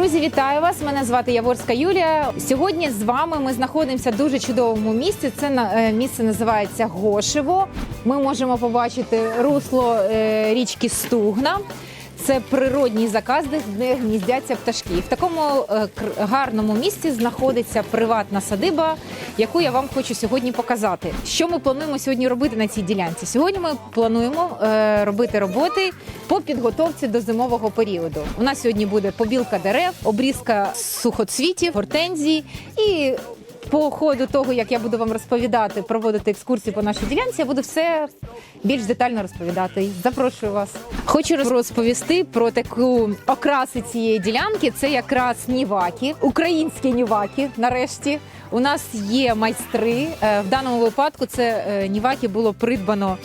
Друзі, вітаю вас! Мене звати Яворська Юлія. Сьогодні з вами ми знаходимося в дуже чудовому місці. Це на- е, місце називається Гошево. Ми можемо побачити русло е, річки Стугна. Це природній заказник, де гніздяться пташки. І в такому е, гарному місці знаходиться приватна садиба, яку я вам хочу сьогодні показати. Що ми плануємо сьогодні робити на цій ділянці? Сьогодні ми плануємо е, робити роботи по підготовці до зимового періоду. У нас сьогодні буде побілка дерев, обрізка сухоцвітів, гортензій і. По ходу того, як я буду вам розповідати, проводити екскурсії по нашій ділянці, я буду все більш детально розповідати. Запрошую вас. Хочу розповісти про таку окраси цієї ділянки. Це якраз ніваки, українські ніваки. Нарешті у нас є майстри. Е, В даному випадку це е, ніваки було придбано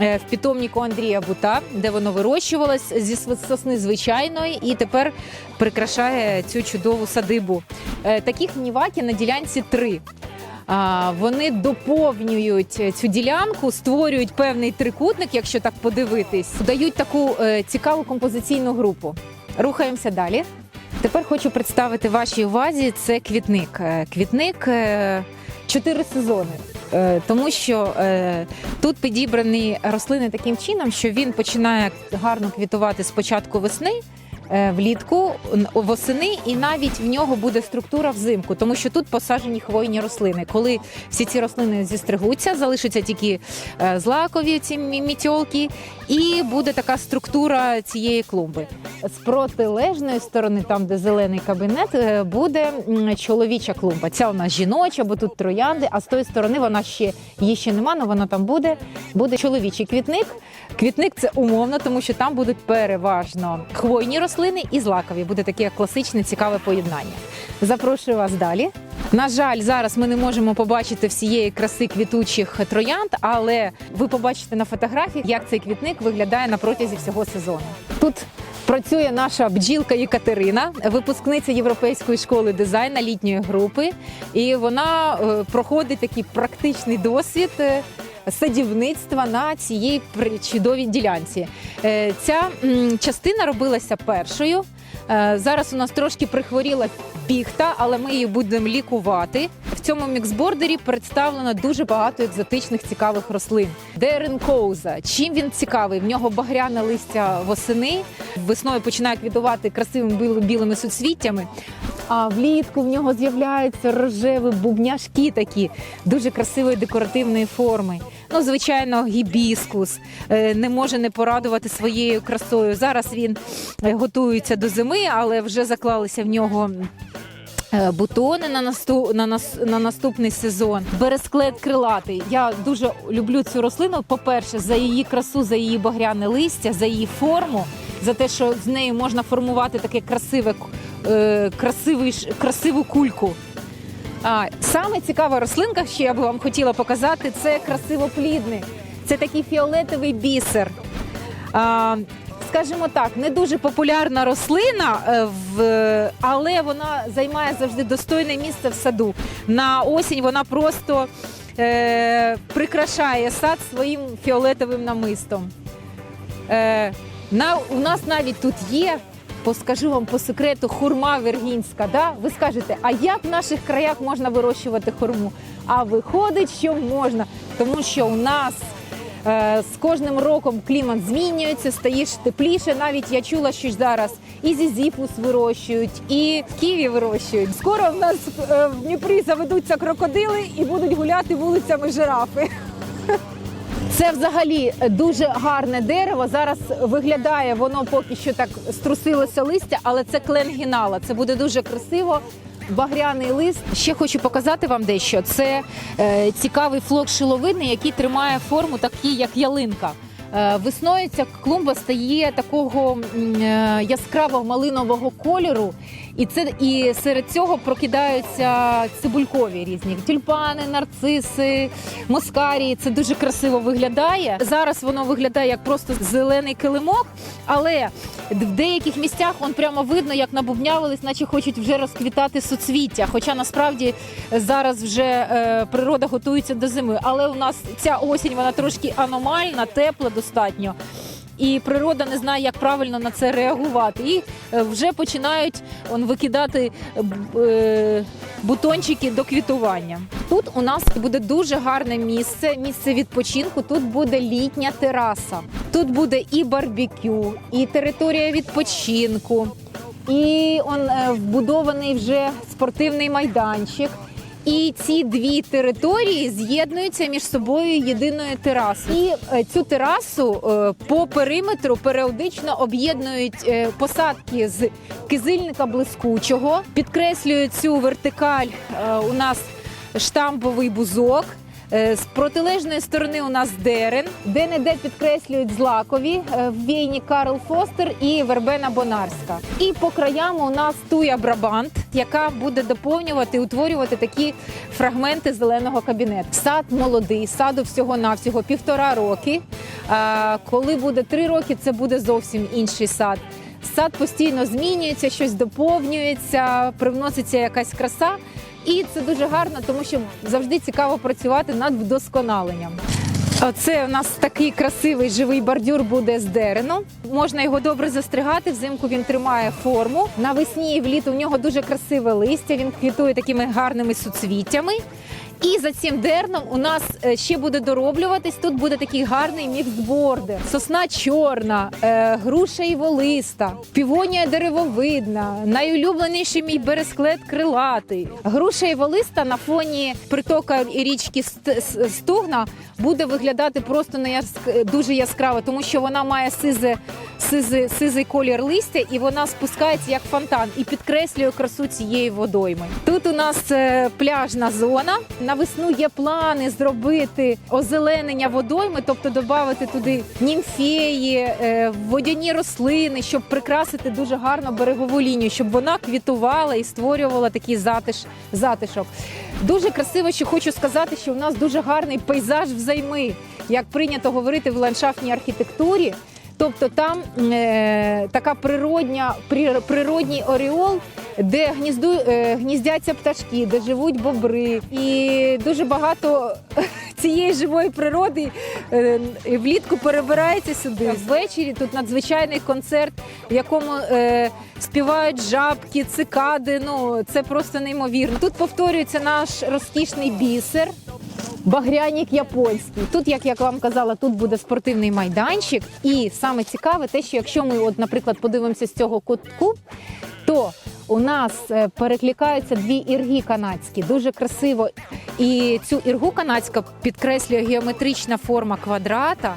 е, в питомнику Андрія Бута, де воно вирощувалось зі сосни звичайної, і тепер прикрашає цю чудову садибу. Е, Таких ніваки на ділянці три. А, Вони доповнюють цю ділянку, створюють певний трикутник, якщо так подивитись, дають таку е, цікаву композиційну групу. Рухаємося далі. Тепер хочу представити вашій увазі це квітник. Е, Квітник е, чотири сезони. Е, Тому що е, тут підібрані рослини таким чином, що він починає гарно квітувати з початку весни, е, влітку, восени, і навіть в нього буде структура взимку, тому що тут посаджені хвойні рослини. Коли всі ці рослини зістригуться, залишаться тільки е, злакові ці мітьолки, і буде така структура цієї клумби. З протилежної сторони, там де зелений кабінет, е, буде чоловіча клумба. Ця у нас жіноча, бо тут троянди, а з тої сторони вона ще її ще нема, але вона там буде. Буде чоловічий квітник. Квітник це умовно, тому що там будуть переважно хвойні рослини і злакові. Буде таке класичне цікаве поєднання. Запрошую вас далі. На жаль, зараз ми не можемо побачити всієї краси квітучих троянд, але ви побачите на фотографії, як цей квітник виглядає на протязі всього сезону. Тут працює наша бджілка Єкатерина, випускниця Європейської школи дизайну літньої групи, і вона е, проходить такий практичний досвід. е, Садівництва на цій чудовій ділянці. Е, Ця частина робилася першою. Зараз у нас трошки прихворіла піхта, але ми її будемо лікувати. В цьому міксбордері представлено дуже багато екзотичних цікавих рослин. Дерен коуза. Чим він цікавий? В нього багряне листя восени. Весною починає квітувати красивими білими суцвіттями. А влітку в нього з'являються рожеві бубняшки такі дуже красивої декоративної форми. Ну, звичайно, гібіскус е, не може не порадувати своєю красою. Зараз він е, готується до зими, але вже заклалися в нього. Е, Бутони на насту на нас на наступний сезон. Бересклет крилатий. Я дуже люблю цю рослину. По-перше, за її красу, за її багряне листя, за її форму, за те, що з нею можна формувати таке красиве, е, красивий, красиву кульку. А, саме цікава рослинка, що я би вам хотіла показати, це красивоплідний. Це такий фіолетовий бісер. А, скажімо так, не дуже популярна рослина, е, але вона займає завжди достойне місце в саду. На осінь вона просто е, прикрашає сад своїм фіолетовим намистом. Е, у нас навіть тут є, поскажу вам по секрету, хурма вергінська. Да? Ви скажете, а як в наших краях можна вирощувати хурму? А виходить, що можна, тому що у нас. Е, З кожним роком клімат змінюється, стає ж тепліше. Навіть я чула, що зараз і зізіфус вирощують, і ківі вирощують. Скоро в нас е, в Дніпрі заведуться крокодили і будуть гуляти вулицями жирафи. Це взагалі дуже гарне дерево. Зараз виглядає воно поки що так струсилося листя, але це клен гінала. Це буде дуже красиво. Багряний лист. Ще хочу показати вам дещо. Це е, цікавий флок шиловидний, який тримає форму, такий як ялинка. Е, весною ця клумба стає такого е, яскраво малинового кольору, і це і серед цього прокидаються цибулькові різні тюльпани, нарциси, москарії. Це дуже красиво виглядає. Зараз воно виглядає як просто зелений килимок, але в деяких місцях он прямо видно, як набубнявились, наче хочуть вже розквітати суцвіття. Хоча насправді зараз вже е, природа готується до зими. Але у нас ця осінь вона трошки аномальна, тепла достатньо. і природа не знає, як правильно на це реагувати. І е, вже починають он, викидати е, бутончики до квітування. Тут у нас буде дуже гарне місце, місце відпочинку. Тут буде літня тераса. Тут буде і барбекю, і територія відпочинку, і он е, вбудований вже спортивний майданчик. І ці дві території з'єднуються між собою єдиною терасою. І е, цю терасу е, по периметру періодично об'єднують е, посадки з кизильника блискучого, підкреслюють цю вертикаль. У нас штамповий бузок. Е, З протилежної сторони у нас дерен, де не де підкреслюють злакові е, в війні Карл Фостер і Вербена Бонарська. І по краям у нас туя Брабант, яка буде доповнювати, утворювати такі фрагменти зеленого кабінету. Сад молодий, саду всього навсього півтора роки. Е, Коли буде три роки, це буде зовсім інший сад. Сад постійно змінюється, щось доповнюється, привноситься якась краса. І це дуже гарно, тому що завжди цікаво працювати над вдосконаленням. Це у нас такий красивий живий бордюр буде з дерену. Можна його добре застригати. Взимку він тримає форму. Навесні і вліту в нього дуже красиве листя. Він квітує такими гарними суцвіттями. І за цим дерном у нас е, ще буде дороблюватись. Тут буде такий гарний міксбордер. Сосна чорна, е, груша і волиста, півонія деревовидна, найулюбленіший мій бересклет крилатий. Груша і волиста на фоні притока річки Ст- Стугна буде виглядати просто дуже яскраво, тому що вона має сизе, сизе, сизий колір листя, і вона спускається як фонтан і підкреслює красу цієї водойми. Тут у нас е, пляжна зона. На весну є плани зробити озеленення водойми, тобто додати туди німфеї, е, водяні рослини, щоб прикрасити дуже гарно берегову лінію, щоб вона квітувала і створювала такий затиш, затишок. Дуже красиво, що хочу сказати, що у нас дуже гарний пейзаж взайми, як прийнято говорити в ландшафтній архітектурі. Тобто там е, така природня, при- природній оріол, де гнізду, е, гніздяться пташки, де живуть бобри, і дуже багато цієї живої природи е, влітку перебирається сюди. Ввечері тут надзвичайний концерт, в якому е, співають жабки, цикади. Ну це просто неймовірно. Тут повторюється наш розкішний бісер. Багряник японський. Тут, як я вам казала, тут буде спортивний майданчик. І саме цікаве, те, що якщо ми, от, наприклад, подивимося з цього кутку, то у нас е, перекликаються дві ірги канадські, дуже красиво. І цю іргу канадська підкреслює геометрична форма квадрата,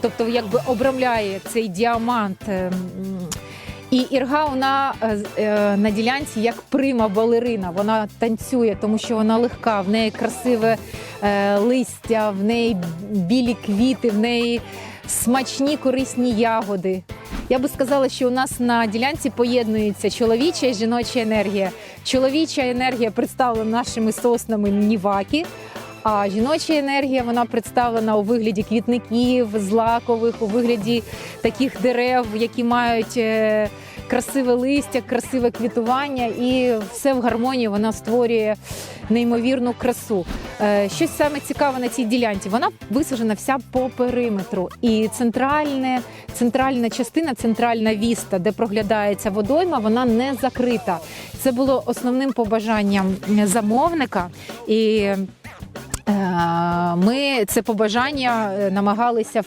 тобто якби обрамляє цей діамант. І ірга вона е, е, на ділянці як прима балерина. Вона танцює, тому що вона легка, в неї красиве е, листя, в неї білі квіти, в неї смачні корисні ягоди. Я би сказала, що у нас на ділянці поєднується чоловіча і жіноча енергія. Чоловіча енергія представлена нашими соснами Ніваки. А жіноча енергія вона представлена у вигляді квітників, злакових, у вигляді таких дерев, які мають е, красиве листя, красиве квітування, і все в гармонії вона створює неймовірну красу. Е, Щось саме цікаве на цій ділянці. Вона висаджена вся по периметру. І центральне, центральна частина, центральна віста, де проглядається водойма, вона не закрита. Це було основним побажанням замовника. І Ми це побажання е, намагалися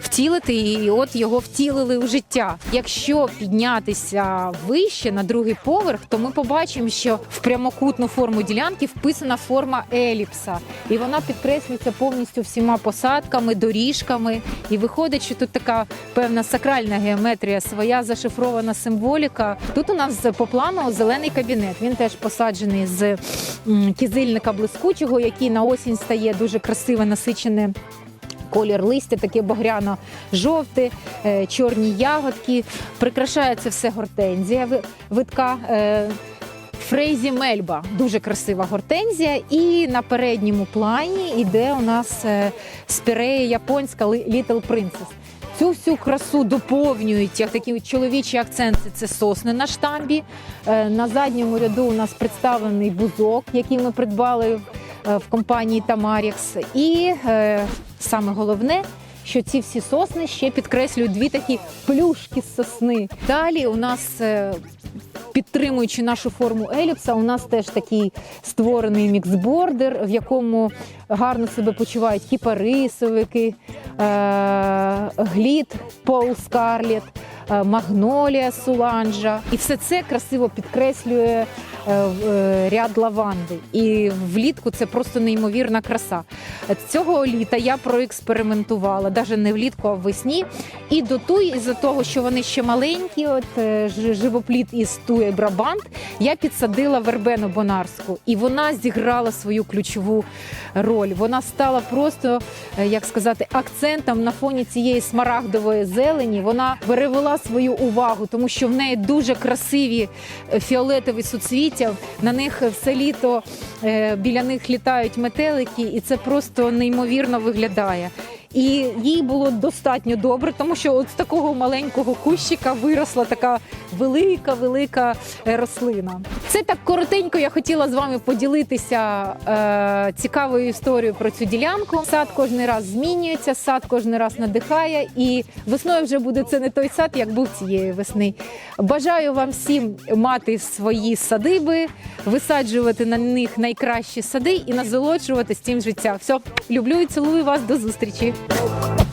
втілити, і от його втілили у життя. Якщо піднятися вище на другий поверх, то ми побачимо, що в прямокутну форму ділянки вписана форма еліпса, і вона підкреслюється повністю всіма посадками, доріжками. І виходить, що тут така певна сакральна геометрія, своя зашифрована символіка. Тут у нас по плану зелений кабінет. Він теж посаджений з кізильника блискучого, який на осінь стає дуже красиве, насичене. Колір листя, таке багряно-жовте, е, чорні ягодки. Прикрашає це все гортензія ви- витка. е, Фрейзі Мельба, дуже красива гортензія. І на передньому плані йде у нас е, спірея японська Little Princess. Цю всю красу доповнюють як такі чоловічі акценти. Це сосни на штамбі. На задньому ряду у нас представлений бузок, який ми придбали в компанії Тамарікс. І е, саме головне, що ці всі сосни ще підкреслюють дві такі плюшки з сосни. Далі у нас. е, Підтримуючи нашу форму еліпса, у нас теж такий створений міксбордер, в якому гарно себе почувають кіпарисовики, е- глід Пол Скарлет, е, магнолія Суланжа. І все це красиво підкреслює е, е, ряд лаванди. І влітку це просто неймовірна краса. Цього літа я проекспериментувала, навіть не влітку, а весні. І до туї, із-за того, що вони ще маленькі, от е, ж- живопліт із тує Брабант, я підсадила вербену бонарську, і вона зіграла свою ключову роль. Вона стала просто, е, як сказати, акцентом на фоні цієї смарагдової зелені. Вона перевела свою увагу, тому що в неї дуже красиві е, фіолетові суцвіття. На них все літо е, біля них літають метелики, і це просто неймовірно виглядає. І їй було достатньо добре, тому що от з такого маленького кущика виросла така велика, велика е, рослина. Це так коротенько. Я хотіла з вами поділитися е, цікавою історією про цю ділянку. Сад кожен раз змінюється, сад кожен раз надихає, і весною вже буде це не той сад, як був цієї весни. Бажаю вам всім мати свої садиби, висаджувати на них найкращі сади і насолоджуватись цим життя. Все, люблю і цілую вас. До зустрічі. Oh,